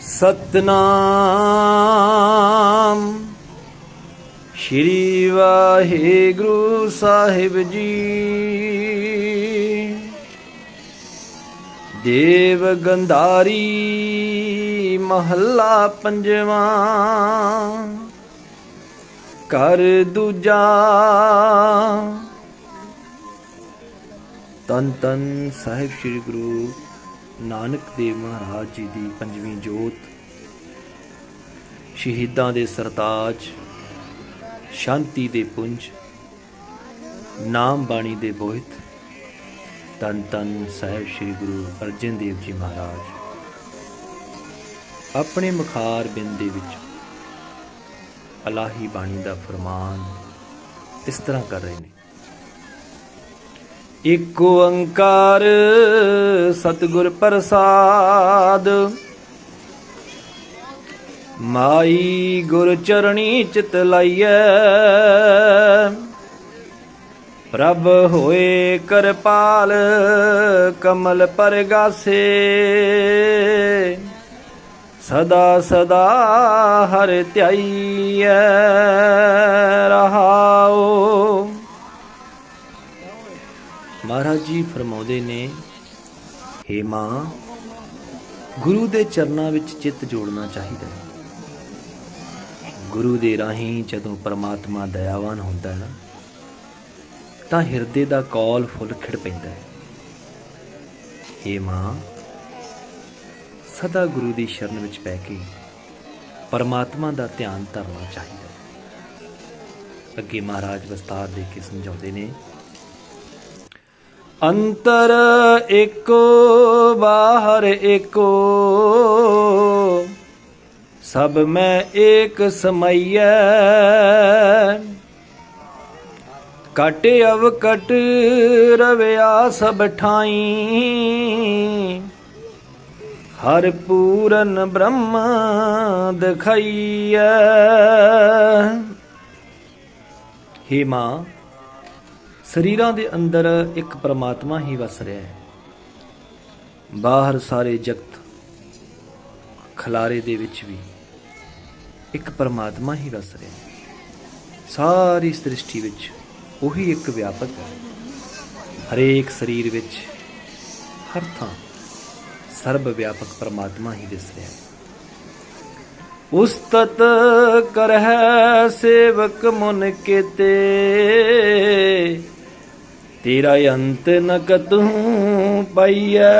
ਸਤਨਾਮ। ਸ਼੍ਰੀ ਵਾਹਿਗੁਰੂ ਸਾਹਿਬ ਜੀ। ਦੇਵ ਗੰਧਾਰੀ ਮਹੱਲਾ ਪੰਜਵਾਂ। ਕਰ ਦੂਜਾ। ਤਨ ਤਨ ਸਾਹਿਬ ਸ੍ਰੀ ਗੁਰੂ ਨਾਨਕ ਦੇਵ ਮਹਾਰਾਜ ਜੀ ਦੀ ਪੰਜਵੀਂ ਜੋਤ, ਸ਼ਹੀਦਾਂ ਦੇ ਸਰਤਾਜ, ਸ਼ਾਂਤੀ ਦੇ ਪੁੰਜ, ਨਾਮ ਬਾਣੀ ਦੇ ਬੋਹਿਤ, ਤਨ ਤਨ ਸਾਹਿਬ ਸ੍ਰੀ ਗੁਰੂ ਅਰਜਨ ਦੇਵ ਜੀ ਮਹਾਰਾਜ। ਆਪਣੇ ਮੁਖਾਰ ਬਿੰਦ ਦੇ ਵਿੱਚ ਅਲਾਹੀ ਬਾਣੀ ਦਾ ਫਰਮਾਨ ਇਸ ਤਰ੍ਹਾਂ ਕਰ ਰਹੇ ਨੇ। ਇਕ ਓੰਕਾਰ ਸਤਿਗੁਰ ਪ੍ਰਸਾਦ। ਮਾਈ ਗੁਰ ਚਰਣੀ ਚਿਤ ਲਾਈਐ। ਪ੍ਰਭ ਹੋਏ ਕਰਪਾਲ ਕਮਲ ਪਰਗਾਸੇ। ਸਦਾ ਸਦਾ ਹਰਿ ਧਿਆਈਐ ਰਹਾਓ ਮਹਾਰਾਜ ਜੀ ਫਰਮਾਉਂਦੇ ਨੇ ਹੇ ਮਾਂ, ਗੁਰੂ ਦੇ ਚਰਨਾਂ ਵਿੱਚ ਚਿੱਤ ਜੋੜਨਾ ਚਾਹੀਦਾ ਹੈ। ਗੁਰੂ ਦੇ ਰਾਹੀਂ ਜਦੋਂ ਪਰਮਾਤਮਾ ਦਇਆਵਾਨ ਹੁੰਦਾ ਹੈ ਨਾ ਤਾਂ ਹਿਰਦੇ ਦਾ ਕੌਲ ਫੁੱਲ ਖਿੜ ਪੈਂਦਾ ਹੈ। ਹੇ ਮਾਂ, ਸਦਾ ਗੁਰੂ ਦੀ ਸ਼ਰਨ ਵਿੱਚ ਪੈ ਕੇ ਪਰਮਾਤਮਾ ਦਾ ਧਿਆਨ ਧਰਨਾ ਚਾਹੀਦਾ ਹੈ। ਅੱਗੇ ਮਹਾਰਾਜ ਵਿਸਤਾਰ ਦੇ ਕੇ ਸਮਝਾਉਂਦੇ ਨੇ ਅੰਤਰ ਏਕੋ ਬਾਹਰ ਏਕੋ ਸਭ ਮੈਂ ਏਕ ਸਮਈਐ। ਕਟ ਅਵ ਕਟ ਰਵਿਆ ਸਭ ਠਾਈ। ਹਰ ਪੂਰਨ ਬ੍ਰਹਮ ਦਿਖਾਈਐ। ਹੇ ਮਾਂ ਸਰੀਰਾਂ ਦੇ ਅੰਦਰ ਇੱਕ ਪਰਮਾਤਮਾ ਹੀ ਵਸ ਰਿਹਾ ਹੈ। ਬਾਹਰ ਸਾਰੇ ਜਗਤ ਖਲਾਰੇ ਦੇ ਵਿੱਚ ਵੀ ਇੱਕ ਪਰਮਾਤਮਾ ਹੀ ਵਸ ਰਿਹਾ ਹੈ। ਸਾਰੀ ਸ੍ਰਿਸ਼ਟੀ ਵਿੱਚ ਉਹੀ ਇੱਕ ਵਿਆਪਕ ਹੈ। ਹਰੇਕ ਸਰੀਰ ਵਿੱਚ ਹਰ ਥਾਂ ਸਰਬ ਵਿਆਪਕ ਪਰਮਾਤਮਾ ਹੀ ਦਿਸ ਰਿਹਾ ਹੈ। ਉਸਤਤ ਕਰਹਿ ਸੇਵਕ ਮਨ ਕੀਤੇ ਤੇਰਾ ਅੰਤ ਨ ਕਤੂ ਪਈਐ।